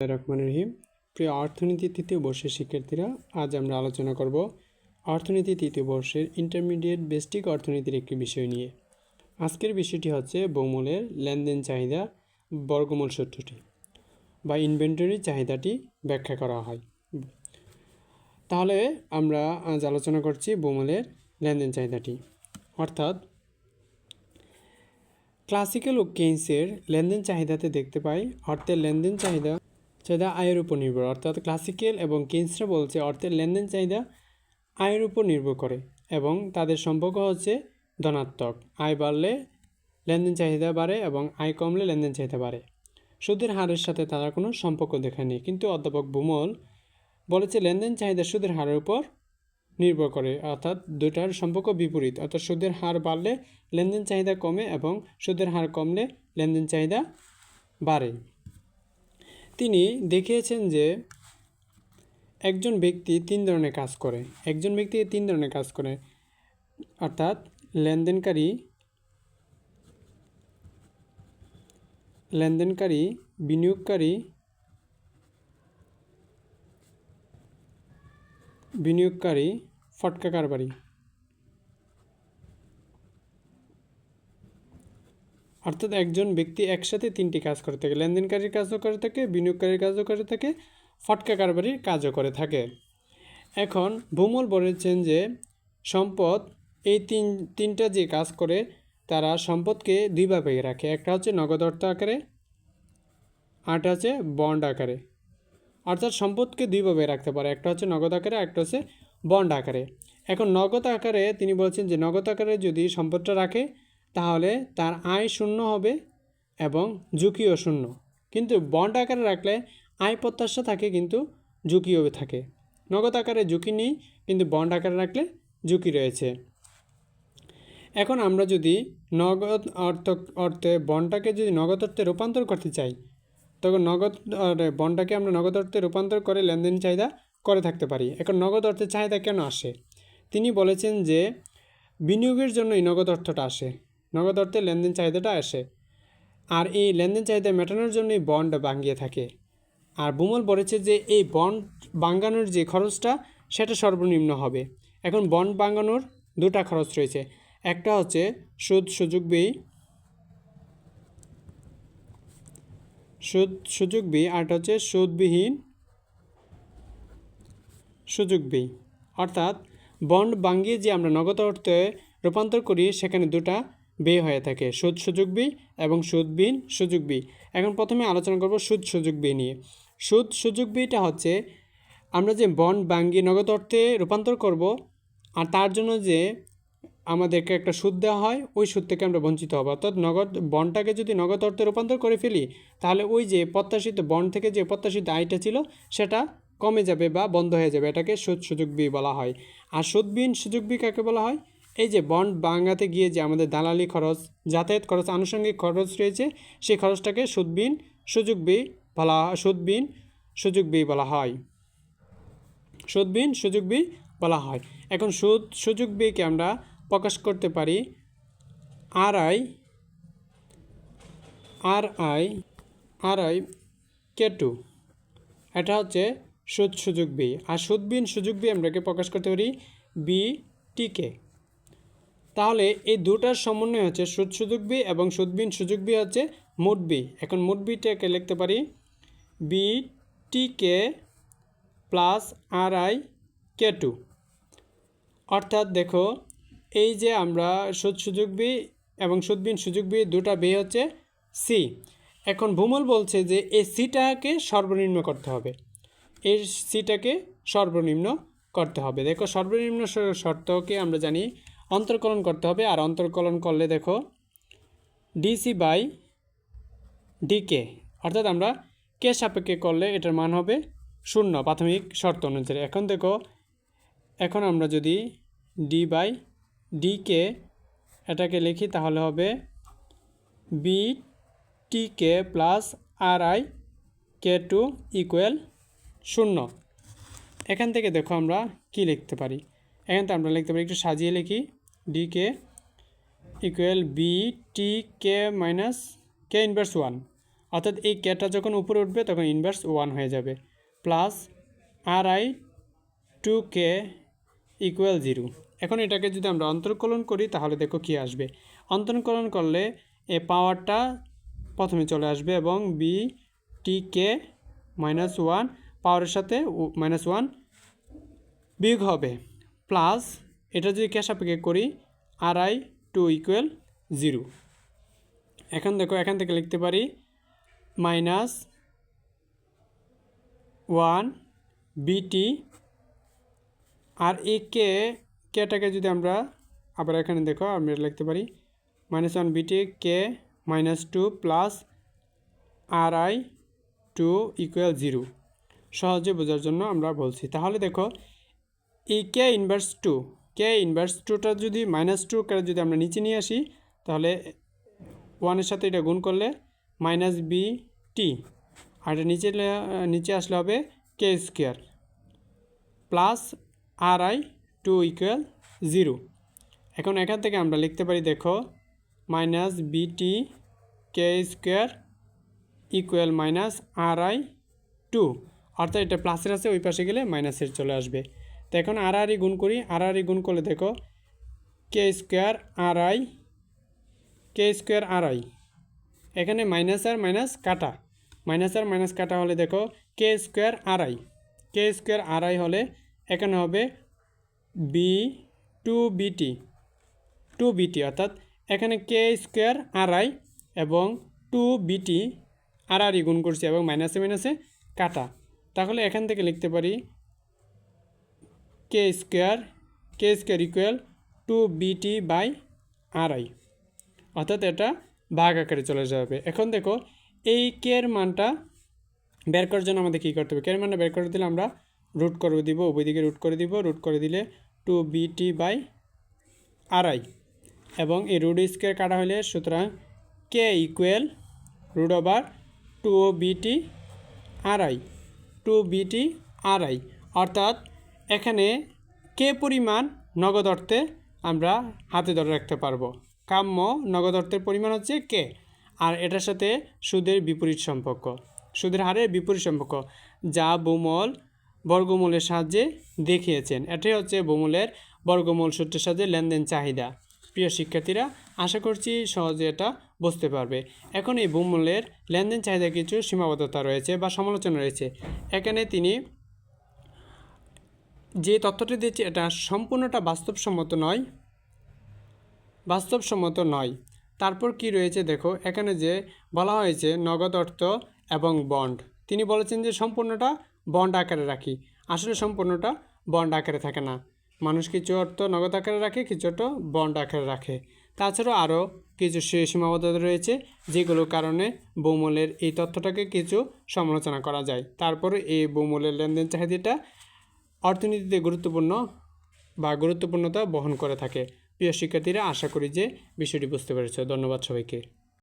রহমান রহিম। প্রিয় অর্থনীতি তৃতীয় বর্ষের শিক্ষার্থীরা, আজ আমরা আলোচনা করব অর্থনীতি তৃতীয় বর্ষের ইন্টারমিডিয়েট বেস্টিক অর্থনীতির একটি বিষয় নিয়ে। আজকের বিষয়টি হচ্ছে বৌমূলের লেনদেন চাহিদা, বর্গমূল সূত্রটি বা ইনভেন্টরি চাহিদাটি ব্যাখ্যা করা হয়। তাহলে আমরা আজ আলোচনা করছি বৌমূলের লেনদেন চাহিদাটি। অর্থাৎ ক্লাসিক্যাল ও কেইন্সের লেনদেন চাহিদাতে দেখতে পাই, অর্থের লেনদেন চাহিদা চাহিদা আয়ের উপর নির্ভর। অর্থাৎ ক্লাসিক্যাল এবং কেইন্সরা বলছে অর্থের লেনদেন চাহিদা আয়ের উপর নির্ভর করে এবং তাদের সম্পর্ক হচ্ছে ধনাত্মক। আয় বাড়লে লেনদেন চাহিদা বাড়ে এবং আয় কমলে লেনদেন চাহিদা বাড়ে। সুদের হারের সাথে তারা কোনো সম্পর্ক দেখায়নি কিন্তু অধ্যাপক বুমল বলেছে লেনদেন চাহিদা সুদের হারের উপর নির্ভর করে। অর্থাৎ দুটার সম্পর্ক বিপরীত। অর্থাৎ সুদের হার বাড়লে লেনদেন চাহিদা কমে এবং সুদের হার কমলে লেনদেন চাহিদা বাড়ে। তিনি দেখিয়েছেন যে একজন ব্যক্তি তিন ধরনের কাজ করে। একজন ব্যক্তি তিন ধরনের কাজ করে। অর্থাৎ লেনদেনকারী লেনদেনকারী, বিনিয়োগকারী বিনিয়োগকারী, ফটকা কারবারি। অর্থাৎ একজন ব্যক্তি একসাথে তিনটি কাজ করে থাকে। লেনদেনকারীর কাজও করে থাকে, বিনিয়োগকারীর কাজও করে থাকে, ফটকা কারবারির কাজও করে থাকে। এখন ভূমল বলেছেন যে সম্পদ, এই তিন, তিনটা যে কাজ করে, তারা সম্পদকে দুইভাবে রাখে। একটা হচ্ছে নগদ অর্থ আকারে আরটা হচ্ছে বন্ড আকারে। অর্থাৎ সম্পদকে দুইভাবে রাখতে পারে। একটা হচ্ছে নগদ আকারে একটা হচ্ছে বন্ড আকারে। এখন নগদ আকারে তিনি বলছেন যে নগদ আকারে যদি সম্পদটা রাখে তাহলে তার আয় শূন্য হবে এবং ঝুঁকিও শূন্য। কিন্তু বন্ড আকারে রাখলে আয় প্রত্যাশা থাকে কিন্তু ঝুঁকিও থাকে। নগদ আকারে ঝুঁকি নেই, কিন্তু বন্ড আকারে রাখলে ঝুঁকি রয়েছে। এখন আমরা যদি নগদ অর্থ, অর্থে বন্ডটাকে যদি নগদ অর্থে রূপান্তর করতে চাই, তখন নগদ বন্ডটাকে আমরা নগদ অর্থে রূপান্তর করে লেনদেন চাহিদা করে থাকতে পারি। এখন নগদ অর্থের চাহিদা কেন আসে? তিনি বলেছেন যে বিনিয়োগের জন্য এই নগদ অর্থটা আসে। নগদ অর্থে লেনদেন চাহিদাটা আসে। আর এই লেনদেন চাহিদা মেটানোর জন্যই বন্ড ভাঙ্গিয়ে থাকে। আর বুমল বলেছে যে এই বন্ড বাঙ্গানোর যে খরচটা, সেটা সর্বনিম্ন হবে। এখন বন্ড বাঙ্গানোর দুটা খরচ রয়েছে। একটা হচ্ছে সুদ, সুযোগ ব্যয়। সুদ, সুযোগ ব্যয়। আরটা হচ্ছে সুদবিহীন সুযোগ ব্যয়। অর্থাৎ বন্ড বাঙ্গিয়ে যে আমরা নগদ অর্থে রূপান্তর করি, সেখানে দুটা ব্যয় হয়ে থাকে। সুদ, সুযোগ বি এবং সুদ সুদবিহীন সুযোগ বি। এখন প্রথমে আলোচনা করব সুদ, সুযোগ ব্যয় নিয়ে। সুদ, সুযোগ বিটা হচ্ছে আমরা যে বন্ড, বাঙ্গি, নগদ অর্থে রূপান্তর করব আর তার জন্য যে আমাদেরকে একটা সুদ দেওয়া হয়, ওই সুদ থেকে আমরা বঞ্চিত হব। অর্থাৎ নগদ, বন্ডটাকে যদি নগদ অর্থে রূপান্তর করে ফেলি, তাহলে ওই যে প্রত্যাশিত বন্ড থেকে যে প্রত্যাশিত আয়টা ছিল, সেটা কমে যাবে বা বন্ধ হয়ে যাবে। এটাকে সুদ, সুযোগ বি বলা হয়। আর সুদবিহীন সুযোগ বি কাকে বলা হয়? এই যে বন্ড বাঙ্গাতে গিয়ে যে আমাদের দালালি খরচ, যাতায়াত খরচ, আনুষঙ্গিক খরচ রয়েছে, সেই খরচটাকে সুদবিহীন সুযোগ বি বলা, সুদবিহীন সুযোগ বি বলা হয়। সুদবিহীন সুযোগ বি বলা হয়। এখন সুদ সুযোগ বিকে আমরা প্রকাশ করতে পারি R I R I R I K two. এটা হচ্ছে সুদ সুযোগ বি আর সুদবিহীন সুযোগ বি আমরাকে প্রকাশ করতে পারি বি টিকে তাহলে এই দুটার সমন্বয় হচ্ছে সুদ সুযোগ বি এবং সুদবিহীন সুযোগ বি হচ্ছে মোট বি এখন মোট বিটাকে লিখতে পারি? B T K plus R I K two অর্থাৎ দেখো, এই যে আমরা সুদ সুযোগ বি এবং সুদবিন সুযোগ বি দুটা বে হচ্ছে সি এখন ভূমল বলছে যে এই সিটাকে সর্বনিম্ন করতে হবে। এই সিটাকে সর্বনিম্ন করতে হবে। দেখো সর্বনিম্ন শর্তকে আমরা জানি অন্তর্কলন করতে হবে। আর অন্তর্কলন করলে দেখো ডিসি বাই ডিকে অর্থাৎ আমরা কে সাপেক্ষে করলে এটার মান হবে শূন্য, প্রাথমিক শর্ত অনুযায়ী। এখন দেখো, এখন আমরা যদি ডি বাই ডিকে এটাকে লিখি, তাহলে হবে B T K plus R I K two equal শূন্য। এখান থেকে দেখো আমরা কি লিখতে পারি। এখান থেকে আমরা লিখতে পারি, একটু সাজিয়ে লিখি। D K equal B T K minus K inverse one অর্থাৎ এই কেটা যখন উপরে উঠবে, তখন ইনভার্স ওয়ান হয়ে যাবে। Plus R I two K equal zero এখন এটাকে যদি আমরা অন্তর্কলন করি, তাহলে দেখো কি আসবে। অন্তর্কলন করলে এ পাওয়ারটা প্রথমে চলে আসবে এবং B T K minus one পাওয়ারের সাথে মাইনাস ওয়ান বিয়োগ হবে। প্লাস এটা যদি ক্যাশ সাপেক্ষে করি R I two equal zero এখন দেখো, এখান থেকে লিখতে পারি মাইনাস ওয়ান বিটি আর এ কে কেটাকে যদি আমরা আবার এখানে দেখো, আমরা লিখতে পারি minus one BT K minus two plus R I two equal zero সহজে বোঝার জন্য আমরা বলছি। তাহলে দেখো, এই K inverse two K inverse টুটা যদি মাইনাস টু করে যদি আমরা নিচে নিয়ে আসি, তাহলে ওয়ানের সাথে এটা গুণ করলে মাইনাস বি টি আর এটা নিচে নিচে আসলে হবে K square plus R I two equal zero এখন এখান থেকে আমরা লিখতে পারি, দেখো minus BT K square equal minus R I two অর্থাৎ এটা প্লাসের আছে, ওই পাশে গেলে মাইনাসের চলে আসবে। তো এখন আর আর গুণ করি আর আর গুণ করলে দেখো K square R I K square R I এখানে মাইনাস আর মাইনাস কাটা। মাইনাস আর মাইনাস কাটা হলে দেখো K square R I K square R I হলে এখানে হবে বি টু বিটি টু বিটি অর্থাৎ এখানে কে স্কোয়ার আর আই এবং টু বিটি আর আর গুণ করছি এবং মাইনাসে মাইনাসে কাটা। তাহলে এখান থেকে লিখতে পারি K square K square equal two BT by R I অর্থাৎ এটা ভাগ আকারে চলে যাবে। এখন দেখো, এই কে এর মানটা বের করার জন্য আমাদের কী করতে হবে? কে এর মানটা বের করে দিলে আমরা রুট করে দিব দিকে রুট করে দিব, রুট করে দিলে two BT by R I এবং এই রুট স্কোয়ার কাটা হলে সুতরাং K equal root over two BT R I two BT R I অর্থাৎ এখানে কে পরিমাণ নগদ অর্থে আমরা হাতে ধরে রাখতে পারব? কাম্য নগদ অর্থের পরিমাণ হচ্ছে কে? আর এটার সাথে সুদের বিপরীত সম্পর্ক। সুদের হারের বিপরীত সম্পর্ক। যা বোমল বর্গমূলের সাহায্যে দেখিয়েছেন। এটাই হচ্ছে বুমলের বর্গমূল সূত্রের সাহায্যে লেনদেন চাহিদা। প্রিয় শিক্ষার্থীরা, আশা করছি সহজে এটা বুঝতে পারবে। এখন এই বুমলের লেনদেন চাহিদা কিছু সীমাবদ্ধতা রয়েছে বা সমালোচনা রয়েছে। এখানে তিনি যে তথ্যটি দিয়েছে, এটা সম্পূর্ণটা বাস্তবসম্মত নয়। বাস্তবসম্মত নয়। তারপর কি রয়েছে দেখো, এখানে যে বলা হয়েছে নগদ অর্থ এবং বন্ড। তিনি বলেছেন যে সম্পূর্ণটা বন্ড আকারে রাখি। আসলে সম্পূর্ণটা বন্ড আকারে থাকে না। মানুষ কিছু অর্থ নগদ আকারে রাখে, কিছু অর্থ বন্ড আকারে রাখে। তাছাড়াও আরও কিছু সীমাবদ্ধতা রয়েছে যেগুলোর কারণে বৌমলের এই তথ্যটাকে কিছু সমালোচনা করা যায়। তারপরে এই বৌমলের লেনদেন চাহিদাটা অর্থনীতিতে গুরুত্বপূর্ণ বা গুরুত্বপূর্ণতা বহন করে থাকে। প্রিয় শিক্ষার্থীরা, আশা করি যে বিষয়টি বুঝতে পেরেছ। ধন্যবাদ সবাইকে।